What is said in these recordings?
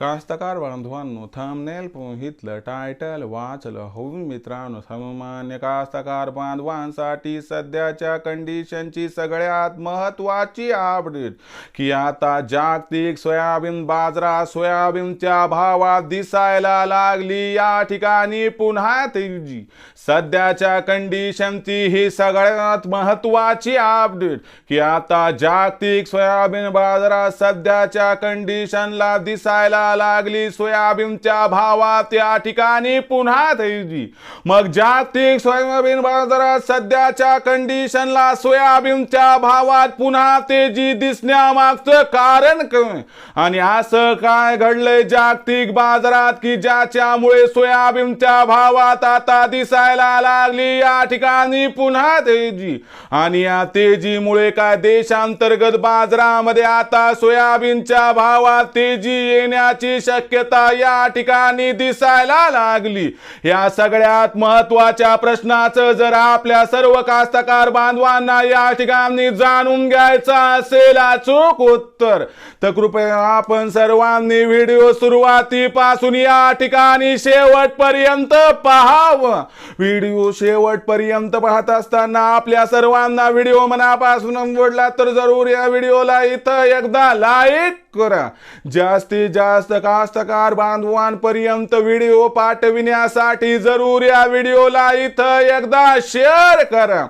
कास्तकार बांधवांनो thumbnail पोहितलं title वाचलं. होऊन मित्रांनो सामान्य कास्तकार बांधवांसाठी सध्याच्या कंडिशनची सगळ्यात महत्वाची अपडेट की आता जागतिक सोयाबीन बाजारात सोयाबीनच्या भावात दिसायला लागली. या ठिकाणी पुन्हा तेजी. सध्याच्या कंडिशनची ही सगळ्यात महत्वाची अपडेट की आता जागतिक सोयाबीन बाजारात सध्याच्या कंडिशनला दिसाय दिसायला लागली सोयाबीनच्या भावात. या ठिकाणी पुन्हा थैजी मग जागतिक सोयाबीन बाजारात सध्याच्या कंडिशनला सोयाबीनच्या भावात पुन्हा तेजी दिसण्यामागचं कारण आणि असं काय घडलंय जागतिक बाजारात की ज्याच्यामुळे सोयाबीनच्या भावात आता दिसायला लागली? या ठिकाणी पुन्हा तेजी. आणि या तेजीमुळे काय देशांतर्गत बाजारामध्ये आता सोयाबीनच्या भावात तेजी येणे येण्याची शक्यता या ठिकाणी दिसायला लागली. या सगळ्यात महत्त्वाच्या प्रश्नाचं जर आपल्या सर्व कास्तकार बांधवांना या ठिकाणी जाणून घ्यायचं असेल अचूक उत्तर तर कृपया आपण सर्वांनी व्हिडिओ सुरुवातीपासून या ठिकाणी शेवटपर्यंत पहावं. व्हिडिओ शेवटपर्यंत पाहत असताना आपल्या सर्वांना व्हिडिओ मनापासून आवडला तर जरूर या व्हिडिओला इथं एकदा लाईक करा. जास्तीत जास्त कास्तकार बांधवांपर्यंत व्हिडिओ पाठविण्यासाठी जरूर या व्हिडिओला इथं एकदा शेअर करा.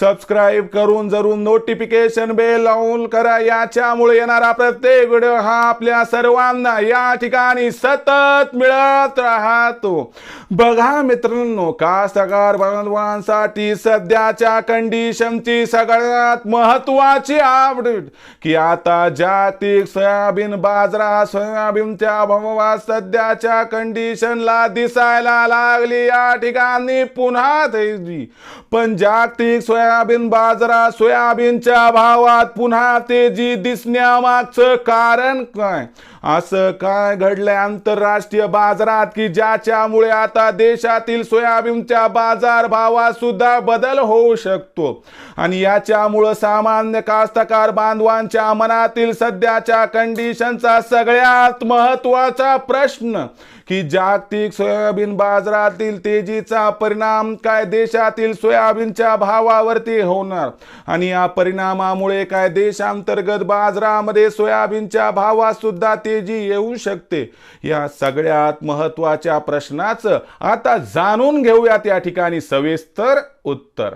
सबस्क्राईब करून जरूर नोटिफिकेशन बेल ऑन करा. याच्यामुळे येणारा प्रत्येक व्हिडिओ हा आपल्या सर्वांना या ठिकाणी सतत मिळत राहतो. बघा मित्रांनो कास्तकार बांधवांसाठी सध्याच्या कंडिशनची सगळ्यात महत्वाची अपडेट की आता जागतिक सोयाबीन बाजरा सोयाबीन सोयाबीनच्या भावात सध्याच्या कंडिशनला दिसायला लागली. या ठिकाणी पुन्हा तेजी पण जागतिक सोयाबीन बाजारात सोयाबीनच्या भावात पुन्हा तेजी दिसण्यामागचं कारण काय? असं काय घडलंय आंतरराष्ट्रीय बाजारात की ज्याच्यामुळे आता देशातील सोयाबीनच्या बाजार भावात सुद्धा बदल होऊ शकतो? आणि याच्यामुळं सामान्य कास्तकार बांधवांच्या मनातील सध्याच्या कंडिशनचा सगळ्यात महत्त्वाचा प्रश्न की जागतिक सोयाबीन बाजारातील तेजीचा परिणाम काय देशातील सोयाबीनच्या भावावरती होणार? आणि या परिणामामुळे काय देशांतर्गत बाजारामध्ये सोयाबीनच्या भावात सुद्धा तेजी येऊ शकते? या सगळ्यात महत्त्वाच्या प्रश्नाचं आता जाणून घेऊयात या ठिकाणी सविस्तर उत्तर.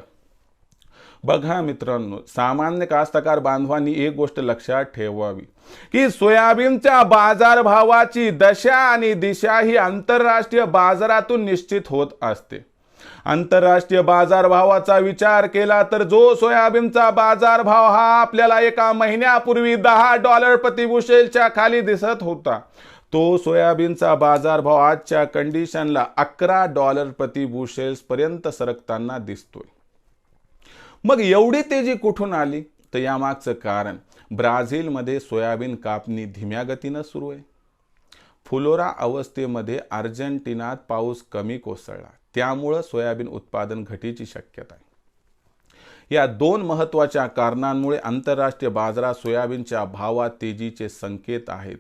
बघा मित्रांनो सामान्य कास्तकार बांधवांनी एक गोष्ट लक्षात ठेवावी की सोयाबीनच्या बाजारभावाची दशा आणि दिशा ही आंतरराष्ट्रीय बाजारातून निश्चित होत असते. आंतरराष्ट्रीय बाजारभावाचा विचार केला तर जो सोयाबीनचा बाजारभाव हा आपल्याला एका महिन्यापूर्वी दहा डॉलर प्रतिबुशेलच्या खाली दिसत होता तो सोयाबीनचा बाजारभाव आजच्या कंडिशनला अकरा डॉलर प्रतिबुशेल्स पर्यंत सरकताना दिसतोय. मग एवढी तेजी कुठून आली? तर यामागचं कारण ब्राझीलमध्ये सोयाबीन कापणी धीम्या गतीनं सुरू आहे. फुलोरा अवस्थेमध्ये अर्जेंटिनात पाऊस कमी कोसळला. त्यामुळं सोयाबीन उत्पादन घटीची शक्यता आहे. या दोन महत्त्वाच्या कारणांमुळे आंतरराष्ट्रीय बाजारात सोयाबीनच्या भावात तेजीचे संकेत आहेत.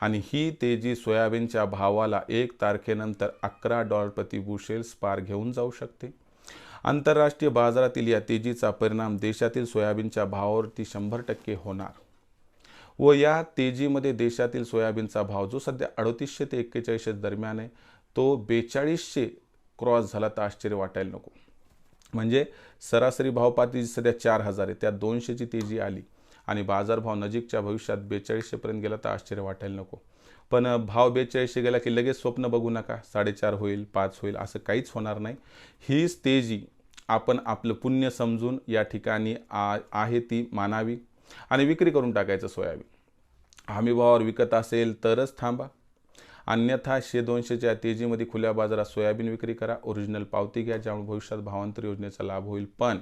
आणि ही तेजी सोयाबीनच्या भावाला एक तारखेनंतर अकरा डॉलर प्रति बुशेल्स पार घेऊन जाऊ शकते. आंतरराष्ट्रीय बाजारातील या तेजीचा परिणाम देशातील सोयाबीनच्या भावावरती शंभर टक्के होणार. व या तेजीमध्ये देशातील सोयाबीनचा भाव जो सध्या अडतीसशे ते एक्केचाळीसशे दरम्यान आहे तो बेचाळीसशे क्रॉस झाला तर आश्चर्य वाटायला नको. म्हणजे सरासरी भाव जी सध्या चार हजार आहे त्या दोनशेची तेजी आली आणि बाजारभाव नजीकच्या भविष्यात बेचाळीसशेपर्यंत गेला तर आश्चर्य वाटायला नको. पण भाव बेचाळीसशे गेला की लगेच स्वप्न बघू नका. साडेचार होईल पाच होईल असं काहीच होणार नाही. हीच तेजी आपण आपलं पुण्य समजून या ठिकाणी आ आहे ती मानावी आणि विक्री करून टाकायचं सोयाबीन. हमीभावावर विकत असेल तरच थांबा. अन्यथा शे दोनशेच्या तेजीमध्ये खुल्या बाजारात सोयाबीन विक्री करा. ओरिजिनल पावती घ्या ज्यामुळे भविष्यात भावांतर योजनेचा लाभ होईल. पण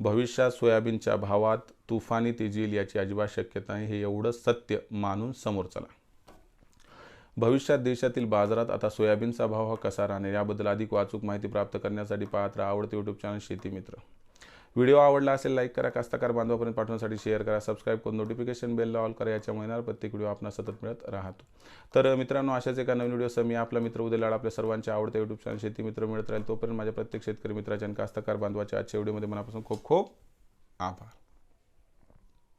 भविष्यात सोयाबीनच्या भावात तुफानी तेजी येईल याची अजिबात शक्यता नाही. हे एवढं सत्य मानून समोर चला. भविष्यात देशातील बाजारात आता सोयाबीनचा भाव हा कसा राहणार याबद्दल अधिक वाचूक माहिती प्राप्त करण्यासाठी पाहत राहा आवडते यूट्यूब चॅनल शेती मित्र. व्हिडिओ आवडला असेल लाईक करा कास्तकार बांधवापर्यंत पाठवण्यासाठी शेअर करा सबस्क्राईब करून नोटिफिकेशन बेलला ऑल करा याच्या महिन्यावर प्रत्येक व्हिडिओ आपण सतत मिळत राहतो. तर मित्रांनो अशाच एका नवीन व्हिडिओसह मी आपला मित्र उद्या लाड आपल्या सर्वांच्या आवडते यूट्यूब चॅनल शेती मित्र मिळत राहील. तोपर्यंत माझ्या प्रत्येक शेतकरी मित्राच्या आणि कास्तकार बांधवाच्या आजच्या व्हिडिओमध्ये मनापासून खूप खूप आभार.